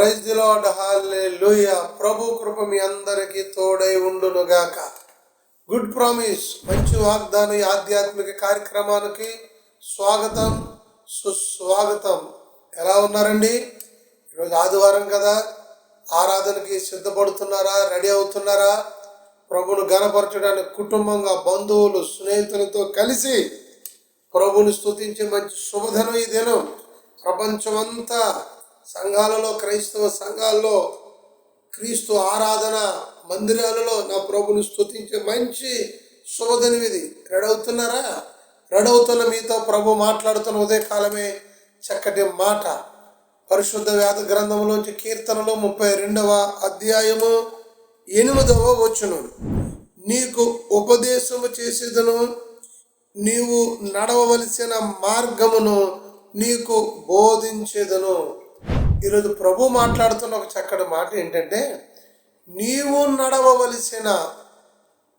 Praise the lord hallelujah ప్రభు కృప మీ అందరికీ తోడై ఉండునుగాక. గుడ్ ప్రామిస్ మంచి వాగ్దాన ఆధ్యాత్మిక కార్యక్రమానికి స్వాగతం సుస్వాగతం. ఎలా ఉన్నారండి? ఈరోజు ఆదివారం కదా. ఆరాధనకి సిద్ధపడుతున్నారా? రెడీ అవుతున్నారా? ప్రభును గనపరచడానికి కుటుంబంగా బంధువులు స్నేహితులతో కలిసి ప్రభుని స్తుతించే మంచి శుభధనం ఈ దినం. ప్రపంచమంతా సంఘాలలో క్రైస్తవ సంఘాల్లో క్రీస్తు ఆరాధన మందిరాలలో నా ప్రభుని స్తుతించే మంచి శుభదినం ఇది. రెడీ అవుతున్నారా అవుతున్న మీతో ప్రభు మాట్లాడుతున్న ఉదయకాలమే చక్కటి మాట. పరిశుద్ధ వేద గ్రంథంలోంచి కీర్తనలో ముప్పై రెండవ అధ్యాయము ఎనిమిదవ వచ్చును నీకు ఉపదేశము చేసేదను నీవు నడవవలసిన మార్గమును నీకు బోధించేదను. ఈరోజు ప్రభు మాట్లాడుతున్న ఒక చక్కటి మాట ఏంటంటే నీవు నడవవలసిన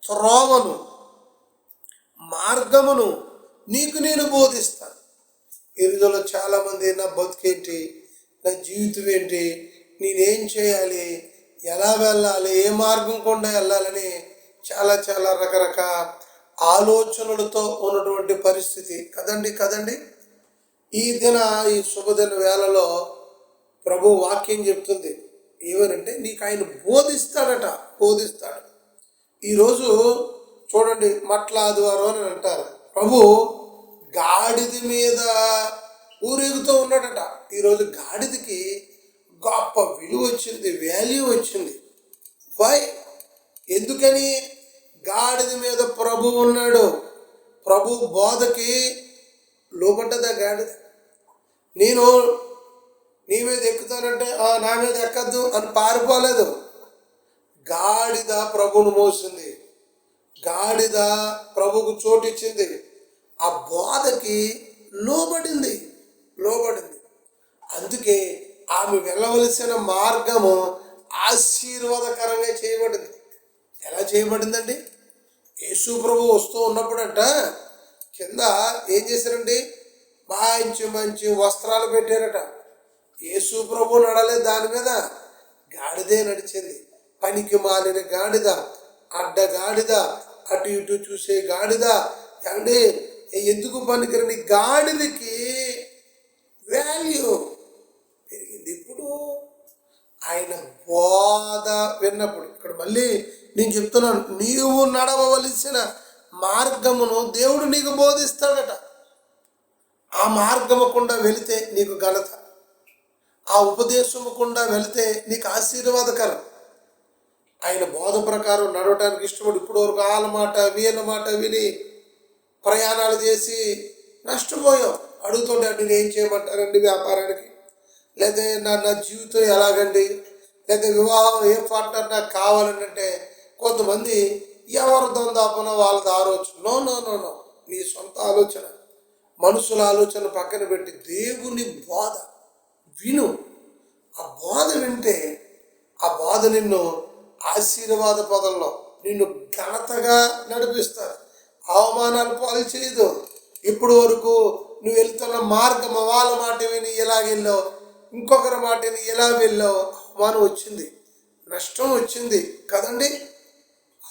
త్రోవను మార్గమును నీకు నేను బోధిస్తాను. ఈ రోజుల్లో చాలామంది నా బతుకేంటి నా జీవితం ఏంటి నేనేం చేయాలి ఎలా వెళ్ళాలి ఏ మార్గం కూడా వెళ్ళాలని చాలా చాలా రకరకాల ఆలోచనలతో ఉన్నటువంటి పరిస్థితి. కదండి కదండి. ఈ దిన ఈ శుభదిన వేళలో ప్రభు వాక్యం చెప్తుంది ఏమనంటే నీకు ఆయన బోధిస్తాడట బోధిస్తాడు. ఈరోజు చూడండి మట్ల ఆదివారం అని అంటారు. ప్రభు గాడిద మీద ఊరేగుతూ ఉన్నాడట. ఈరోజు గాడిదకి గొప్ప విలువ వచ్చింది వాల్యూ వచ్చింది. వై ఎందుకని? గాడిద మీద ప్రభు ఉన్నాడు. ప్రభు బోధకి లోపడ్డదా గాడిద? నేను నీ మీద ఎక్కుతానంటే నా మీద ఎక్కద్దు అని పారిపోలేదు. గాడిద ప్రభును మోసింది. గాడిద ప్రభుకు చోటిచ్చింది ఆ బోధకి లోబడింది. లోబడింది. అందుకే ఆమె వెళ్ళవలసిన మార్గము ఆశీర్వాదకరంగా చేయబడింది. ఎలా చేయబడిందండి? యేసు ప్రభు వస్తూ ఉన్నప్పుడంట కింద ఏం చేశారండి? మంచి మంచి వస్త్రాలు పెట్టారట. యేసు ప్రభు నడలేదు దాని మీద గాడిదే నడిచింది. పనికి మాలిన గాడిద అడ్డ గాడిద అటు ఇటు చూసే గాడిద. ఏమండి ఎందుకు పనికిరని గాడిదకి వాల్యూ పెరిగింది. ఇప్పుడు ఆయన బోధ విన్నప్పుడు ఇక్కడ మళ్ళీ నేను చెప్తున్నాను నీవు నడవవలసిన మార్గమును దేవుడు నీకు బోధిస్తాడట. ఆ మార్గము గుండా వెళితే నీకు ఘనత. ఆ ఉపదేశము గుండా వెళితే నీకు ఆశీర్వాదకరం. ఆయన బోధ ప్రకారం నడవటానికి ఇష్టపడి ఇప్పుడు వరకు వాళ్ళ మాట వీళ్ళ మాట విని ప్రయాణాలు చేసి నష్టపోయాం అడుగుతుంటే అండి నేను ఏం చేయమంటారండి వ్యాపారానికి? లేదా నా నా జీవితం ఎలాగండి? లేదా వివాహం ఏ పార్ట్నర్ నాకు కావాలని అంటే కొంతమంది ఎవరి దొందాపన వాళ్ళది ఆలోచన. No no no no. నీ సొంత ఆలోచన. మనుషుల ఆలోచన పక్కన పెట్టి దేవుని బోధ. విను ఆ బోధ వింటే ఆ బోధ నిన్ను ఆశీర్వాద పదంలో నిన్ను ఘనతగా నడిపిస్తారు. అవమానాలు పాలు చేయదు. ఇప్పుడు వరకు నువ్వు వెళ్తున్న మార్గం వాళ్ళ మాట విని ఎలా వెళ్ళావు ఇంకొకరి మాట విని ఎలా వెళ్ళావు అవమానం వచ్చింది. నష్టం వచ్చింది కదండి?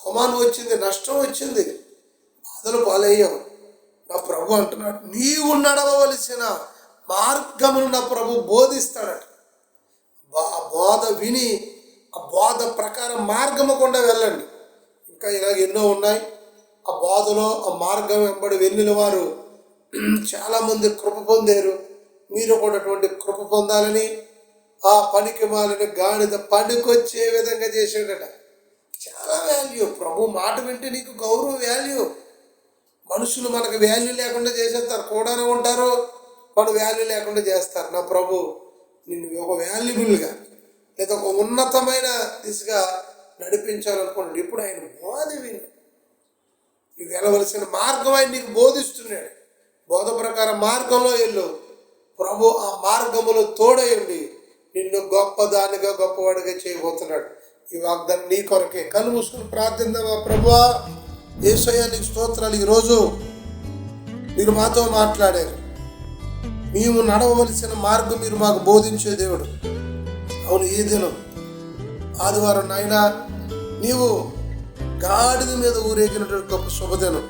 అవమానం వచ్చింది నష్టం వచ్చింది. బాధలు పాలయ్యావు. నా ప్రభు అంటున్నాడు నీవు నడవవలసిన మార్గమును నా ప్రభు బోధిస్తాడట. ఆ బోధ విని ఆ బోధ ప్రకారం మార్గము గుండా వెళ్ళండి. ఇంకా ఇలాగ ఎన్నో ఉన్నాయి. ఆ బోధలో ఆ మార్గం వెంబడి వెళ్ళిన వారు చాలామంది కృప పొందారు. మీరు కూడా అటువంటి కృప పొందాలని ఆ పనికి మాలని గాడిద పనికొచ్చే విధంగా చేసాడట చాలా వాల్యూ ప్రభు మాట వింటే నీకు గౌరవ వాల్యూ మనుషులు మనకు వాల్యూ లేకుండా చేసేస్తారు. కూడానే ఉంటారు? వాడు వాల్యూ లేకుండా చేస్తారు. నా ప్రభు నిన్ను ఒక వాల్యుబుల్గా లేదా ఒక ఉన్నతమైన దిశగా నడిపించాలనుకోండి ఇప్పుడు ఆయన బోధ విను. నువ్వు వెళ్ళవలసిన మార్గం ఆయన నీకు బోధిస్తున్నాడు. బోధ ప్రకారం మార్గంలో వెళ్ళు. ప్రభు ఆ మార్గములో తోడయండి. నిన్ను గొప్పదానిగా గొప్పవాడిగా చేయబోతున్నాడు. ఈ వాగ్దానం నీ కొరకే. కళ్ళు మూసుకుని ప్రార్థిద్దామా ప్రభువా ఏసయ్యా నీకు స్తోత్రాలు. ఈరోజు మీరు మాతో మాట్లాడారు. మేము నడవవలసిన మార్గం మీరు మాకు బోధించే దేవుడు. అవును ఏ దినం ఆదివారం నాయన నీవు గాడిద మీద ఊరేగినటువంటి గొప్ప శుభదినం.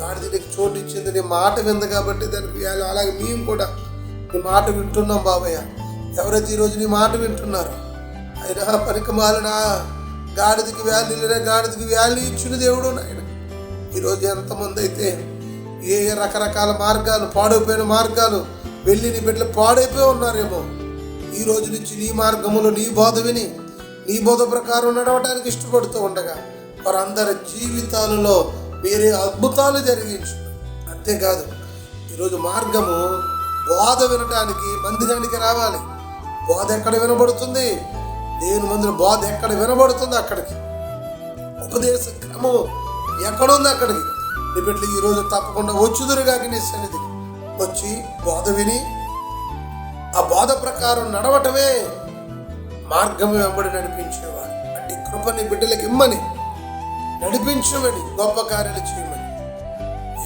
గాడిద నీకు చోటు ఇచ్చింది నీ మాట వింది కాబట్టి దానికి అలాగే మేము కూడా నీ మాట వింటున్నాం బాబయ్య. ఎవరైతే ఈరోజు నీ మాట వింటున్నారో అయినా పనికి గాడిదకి వ్యాల్యూ లేదా గాడిదకి వాల్యూ ఇచ్చిన దేవుడు నాయన. ఈరోజు ఎంతమంది అయితే ఏ ఏ రకరకాల మార్గాలు పాడైపోయిన మార్గాలు వెళ్ళి నీ బిడ్డలు పాడైపోయి ఉన్నారేమో. ఈ రోజు నుంచి నీ మార్గములో నీ బోధ విని నీ బోధ ప్రకారం నడవడానికి ఇష్టపడుతూ ఉండగా వారందరి జీవితాలలో మీరే అద్భుతాలు జరిగించు అంతేకాదు ఈరోజు మార్గము బోధ వినటానికి మందిరానికి రావాలి. బోధ ఎక్కడ వినబడుతుంది? దేవుని మందిరం బోధ ఎక్కడ వినబడుతుంది అక్కడికి? ఉపదేశ క్రమం ఎక్కడుంది అక్కడికి? నీ బిడ్డలు ఈరోజు తప్పకుండా వచ్చుదురుగాక నీ సన్నిధికి. వచ్చి బోధ విని ఆ బోధ ప్రకారం నడవటమే మార్గం వెంబడి నడిపించేవాడు. అంటే కృపని బిడ్డలకి ఇమ్మని నడిపించమని గొప్ప కార్యాలు చేయమని.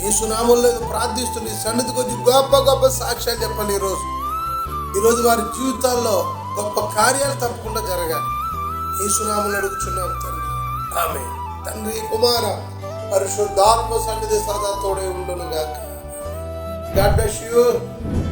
ఏసునామంలో ప్రార్థిస్తూ నీ సన్నిధికి వచ్చి గొప్ప గొప్ప సాక్ష్యాలు చెప్పాలి ఈరోజు. ఈరోజు వారి జీవితాల్లో గొప్ప కార్యాలు తప్పకుండా జరగాలి. ఏసునామంలో అడుగుచున్నాం తండ్రి. ఆమె తండ్రి కుమార పరిశుద్ధాత్మ సన్నిధి సదా తోడే ఉండును గాక God bless you.